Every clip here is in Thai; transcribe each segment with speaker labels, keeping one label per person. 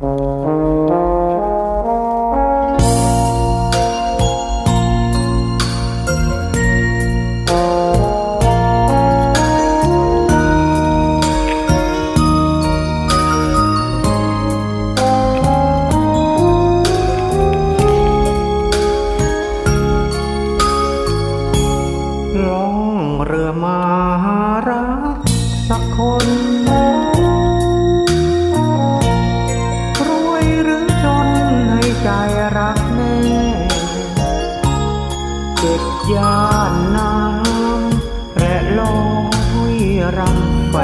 Speaker 1: เรือมา หรือจนในใจรักแม่เจ็บยานน้ำและลอยรำแฝ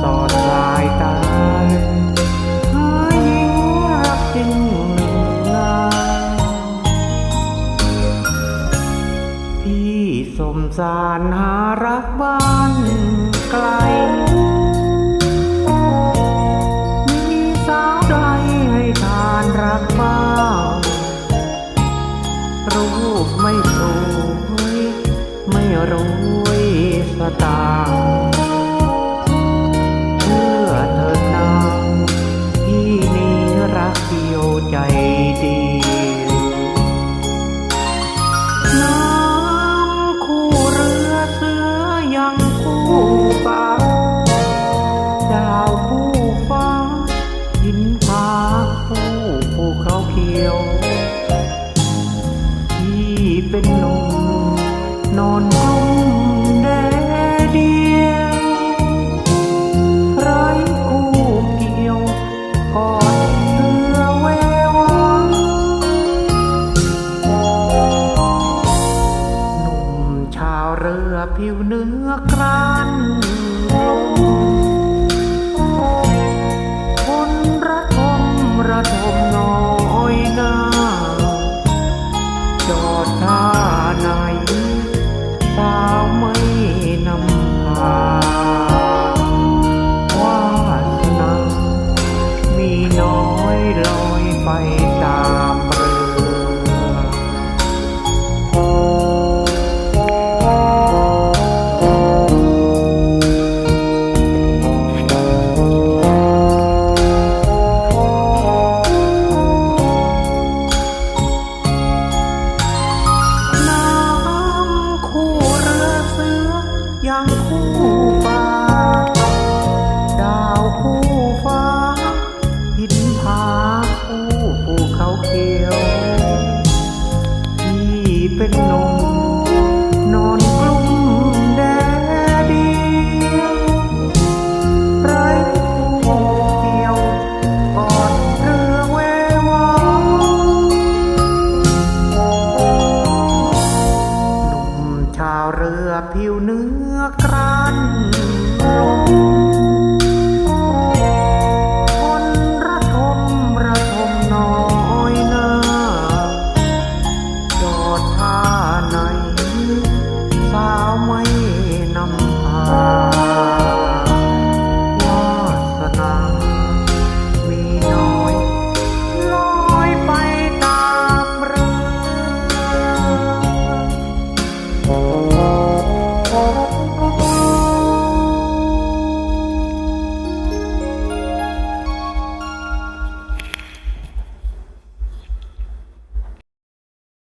Speaker 1: สอดสายตาหายิงรักจริงงานพี่สมสารหารักบ้านไกล ตา เรือผิวเนื้อกรานลม ผิวเนื้อกรันลง